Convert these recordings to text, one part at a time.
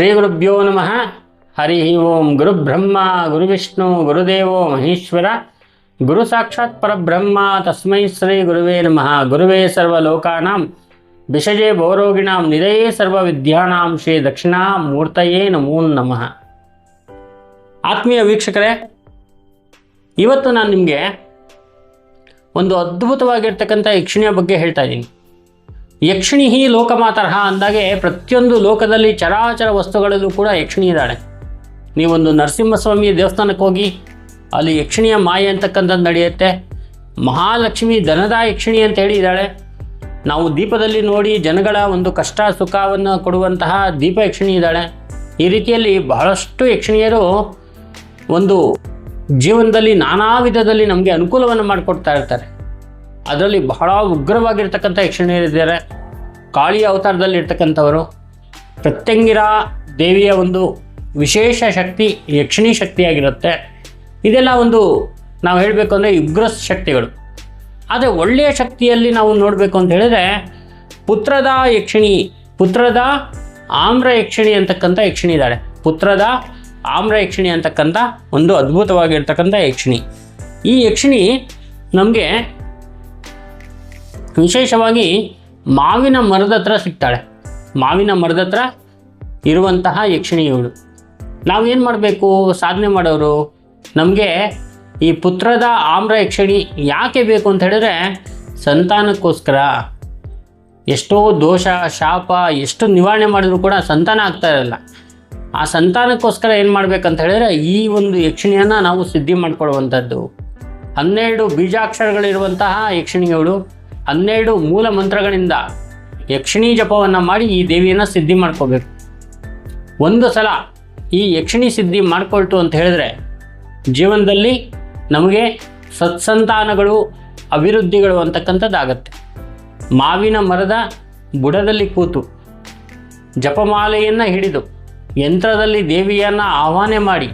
ಶ್ರೀ ಗುರುಭ್ಯೋ ನಮಃ. ಹರಿ ಓಂ ಗುರುಬ್ರಹ್ಮ, ಗುರುವಿಷ್ಣು, ಗುರುದೇವೋ ಮಹೇಶ್ವರ. ಗುರು ಸಾಕ್ಷಾತ್ ಪರಬ್ರಹ್ಮ, ತಸ್ಮೈ ಶ್ರೀ ಗುರುವೇ ನಮಃ. ಗುರುವೇ ಸರ್ವಲೋಕಾನಾಂ, ವಿಷಜೆ ಭೌರೋಗಿಣಾಂ ನಿಧಯೇ ಸರ್ವವಿದ್ಯಾನಾಂ, ಶ್ರೀ ದಕ್ಷಿಣಾ ಮೂರ್ತಯೇ ನಮೋ ನಮಃ. ಆತ್ಮೀಯ ವೀಕ್ಷಕರೇ, ಇವತ್ತು ನಾನು ನಿಮಗೆ ಒಂದು ಅದ್ಭುತವಾಗಿರ್ತಕ್ಕಂಥ ಯಕ್ಷಿಣಿಯ ಬಗ್ಗೆ ಹೇಳ್ತಾ ಇದ್ದೀನಿ. ಯಕ್ಷಿಣಿ ಲೋಕ ಲೋಕಮಾತರಹ ಅಂದಾಗೆ ಪ್ರತಿಯೊಂದು ಲೋಕದಲ್ಲಿ ಚರಾಚರ ವಸ್ತುಗಳಲ್ಲೂ ಕೂಡ ಯಕ್ಷಿಣಿ ಇದ್ದಾಳೆ. ನೀವೊಂದು ನರಸಿಂಹಸ್ವಾಮಿ ದೇವಸ್ಥಾನಕ್ಕೆ ಹೋಗಿ, ಅಲ್ಲಿ ಯಕ್ಷಿಣಿಯ ಮಾಯೆ ಅಂತಕ್ಕಂಥದ್ದು ನಡೆಯುತ್ತೆ. ಮಹಾಲಕ್ಷ್ಮಿ ಧನದ ಯಕ್ಷಿಣಿ ಅಂತ ಹೇಳಿ ಇದ್ದಾಳೆ. ನಾವು ದೀಪದಲ್ಲಿ ನೋಡಿ ಜನಗಳ ಒಂದು ಕಷ್ಟ ಸುಖವನ್ನು ಕೊಡುವಂತಹ ದೀಪ ಯಕ್ಷಿಣಿ ಇದ್ದಾಳೆ. ಈ ರೀತಿಯಲ್ಲಿ ಬಹಳಷ್ಟು ಯಕ್ಷಿಣಿಯರು ಒಂದು ಜೀವನದಲ್ಲಿ ನಾನಾ ವಿಧದಲ್ಲಿ ನಮಗೆ ಅನುಕೂಲವನ್ನು ಮಾಡಿಕೊಡ್ತಾ ಇರ್ತಾರೆ. ಅದರಲ್ಲಿ ಬಹಳ ಉಗ್ರವಾಗಿರ್ತಕ್ಕಂಥ ಯಕ್ಷಣಿಯರಿದ್ದಾರೆ ಕಾಳಿ ಅವತಾರದಲ್ಲಿ ಇರ್ತಕ್ಕಂಥವರು ಪ್ರತ್ಯಂಗಿರ ದೇವಿಯ ಒಂದು ವಿಶೇಷ ಶಕ್ತಿ, ಯಕ್ಷಿಣಿ ಶಕ್ತಿಯಾಗಿರುತ್ತೆ. ಇದೆಲ್ಲ ಒಂದು ನಾವು ಹೇಳಬೇಕು ಅಂದರೆ ಉಗ್ರ ಶಕ್ತಿಗಳು. ಆದರೆ ಒಳ್ಳೆಯ ಶಕ್ತಿಯಲ್ಲಿ ನಾವು ನೋಡಬೇಕು ಅಂತ ಹೇಳಿದ್ರೆ, ಪುತ್ರದ ಯಕ್ಷಿಣಿ, ಪುತ್ರದ ಆಮ್ರ ಯಕ್ಷಿಣಿ ಅಂತಕ್ಕಂಥ ಯಕ್ಷಿಣಿ ಇದ್ದಾಳೆ. ಪುತ್ರದ ಆಮ್ರ ಯಕ್ಷಿಣಿ ಅಂತಕ್ಕಂಥ ಒಂದು ಅದ್ಭುತವಾಗಿರ್ತಕ್ಕಂಥ ಯಕ್ಷಿಣಿ. ಈ ಯಕ್ಷಿಣಿ ನಮಗೆ ವಿಶೇಷವಾಗಿ ಮಾವಿನ ಮರದ ಹತ್ರ ಸಿಗ್ತಾಳೆ. ಮಾವಿನ ಮರದ ಹತ್ರ ಇರುವಂತಹ ಯಕ್ಷಿಣಿ ಇವಳು ನಾವೇನು ಮಾಡಬೇಕು? ಸಾಧನೆ ಮಾಡೋರು. ನಮಗೆ ಈ ಪುತ್ರದ ಆಮ್ರ ಯಕ್ಷಿಣಿ ಯಾಕೆ ಬೇಕು ಅಂತ ಹೇಳಿದ್ರೆ ಸಂತಾನಕ್ಕೋಸ್ಕರ. ಎಷ್ಟೋ ದೋಷ, ಶಾಪ, ಎಷ್ಟು ನಿವಾರಣೆ ಮಾಡಿದ್ರು ಕೂಡ ಸಂತಾನ ಆಗ್ತಾ ಇರಲ್ಲ. ಆ ಸಂತಾನಕ್ಕೋಸ್ಕರ ಏನು ಮಾಡ್ಬೇಕಂತ ಹೇಳಿದ್ರೆ ಈ ಒಂದು ಯಕ್ಷಿಣಿಯನ್ನು ನಾವು ಸಿದ್ಧಿ ಮಾಡ್ಕೊಳ್ಳುವಂಥದ್ದು ಹನ್ನೆರಡು ಬೀಜಾಕ್ಷರಗಳಿರುವಂತಹ ಯಕ್ಷಿಣಿಗಳು ಹನ್ನೆರಡು ಮೂಲ ಮಂತ್ರಗಳಿಂದ ಯಕ್ಷಿಣಿ ಜಪವನ್ನು ಮಾಡಿ ಈ ದೇವಿಯನ್ನು ಸಿದ್ಧಿ ಮಾಡ್ಕೋಬೇಕು. ಒಂದು ಸಲ ಈ ಯಕ್ಷಿಣಿ ಸಿದ್ಧಿ ಮಾಡಿಕೊಳ್ತು ಅಂತ ಹೇಳಿದ್ರೆ ಜೀವನದಲ್ಲಿ ನಮಗೆ ಸತ್ಸಂತಾನಗಳು, ಅಭಿವೃದ್ಧಿಗಳು ಅಂತಕ್ಕಂಥದ್ದಾಗತ್ತೆ. ಮಾವಿನ ಮರದ ಬುಡದಲ್ಲಿ ಕೂತು ಜಪಮಾಲೆಯನ್ನು ಹಿಡಿದು ಯಂತ್ರದಲ್ಲಿ ದೇವಿಯನ್ನು ಆಹ್ವಾನೆ ಮಾಡಿ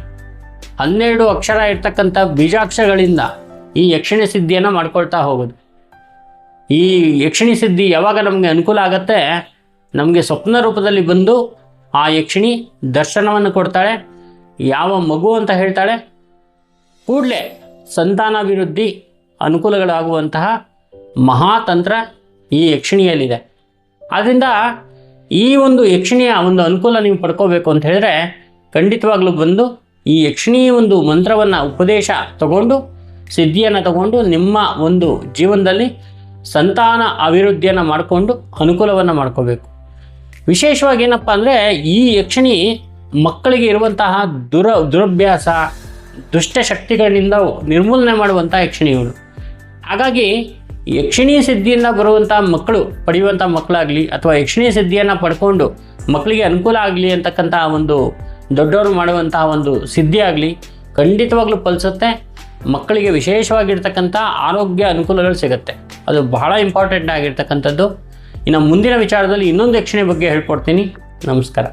ಹನ್ನೆರಡು ಅಕ್ಷರ ಇರ್ತಕ್ಕಂಥ ಬೀಜಾಕ್ಷರಗಳಿಂದ ಈ ಯಕ್ಷಿಣಿ ಸಿದ್ಧಿಯನ್ನು ಮಾಡ್ಕೊಳ್ತಾ ಹೋಗೋದು. ಈ ಯಕ್ಷಿಣಿ ಸಿದ್ಧಿ ಯಾವಾಗ ನಮಗೆ ಅನುಕೂಲ ಆಗತ್ತೆ, ನಮಗೆ ಸ್ವಪ್ನ ರೂಪದಲ್ಲಿ ಬಂದು ಆ ಯಕ್ಷಿಣಿ ದರ್ಶನವನ್ನು ಕೊಡ್ತಾಳೆ, ಯಾವ ಮಗು ಅಂತ ಹೇಳ್ತಾಳೆ, ಕೂಡಲೇ ಸಂತಾನಾಭಿವೃದ್ಧಿ ಅನುಕೂಲಗಳಾಗುವಂತಹ ಮಹಾತಂತ್ರ ಈ ಯಕ್ಷಿಣಿಯಲ್ಲಿದೆ. ಆದ್ದರಿಂದ ಈ ಒಂದು ಯಕ್ಷಿಣಿಯ ಒಂದು ಅನುಕೂಲ ನೀವು ಪಡ್ಕೋಬೇಕು ಅಂತ ಹೇಳಿದ್ರೆ ಖಂಡಿತವಾಗ್ಲೂ ಬಂದು ಈ ಯಕ್ಷಿಣಿ ಒಂದು ಮಂತ್ರವನ್ನು ಉಪದೇಶ ತಗೊಂಡು, ಸಿದ್ಧಿಯನ್ನು ತಗೊಂಡು ನಿಮ್ಮ ಒಂದು ಜೀವನದಲ್ಲಿ ಸಂತಾನ ಅಭಿವೃದ್ಧಿಯನ್ನು ಮಾಡಿಕೊಂಡು ಅನುಕೂಲವನ್ನು ಮಾಡ್ಕೋಬೇಕು. ವಿಶೇಷವಾಗಿ ಏನಪ್ಪ ಅಂದರೆ ಈ ಯಕ್ಷಿಣಿ ಮಕ್ಕಳಿಗೆ ಇರುವಂತಹ ದುರ, ದುರಭ್ಯಾಸ ದುಷ್ಟಶಕ್ತಿಗಳಿಂದ ನಿರ್ಮೂಲನೆ ಮಾಡುವಂಥ ಯಕ್ಷಿಣಿ ಇವಳು. ಹಾಗಾಗಿ ಯಕ್ಷಿಣಿ ಸಿದ್ಧಿಯಿಂದ ಬರುವಂಥ ಮಕ್ಕಳು ಪಡೆಯುವಂಥ ಮಕ್ಕಳಾಗಲಿ ಅಥವಾ ಯಕ್ಷಿಣಿ ಸಿದ್ಧಿಯನ್ನು ಪಡ್ಕೊಂಡು ಮಕ್ಕಳಿಗೆ ಅನುಕೂಲ ಆಗಲಿ ಅಂತಕ್ಕಂಥ ಒಂದು ದೊಡ್ಡವರು ಮಾಡುವಂತಹ ಒಂದು ಸಿದ್ಧಿ ಆಗಲಿ ಖಂಡಿತವಾಗ್ಲೂ ಫಲಿಸುತ್ತೆ. ಮಕ್ಕಳಿಗೆ ವಿಶೇಷವಾಗಿರ್ತಕ್ಕಂಥ ಆರೋಗ್ಯ ಅನುಕೂಲಗಳು ಸಿಗುತ್ತೆ. ಅದು ಬಹಳ ಇಂಪಾರ್ಟೆಂಟ್ ಆಗಿರ್ತಕ್ಕಂಥದ್ದು. ಇನ್ನು ಮುಂದಿನ ವಿಚಾರದಲ್ಲಿ ಇನ್ನೊಂದು ಯಕ್ಷಣೆ ಬಗ್ಗೆ ಹೇಳ್ಕೊಡ್ತೀನಿ. ನಮಸ್ಕಾರ.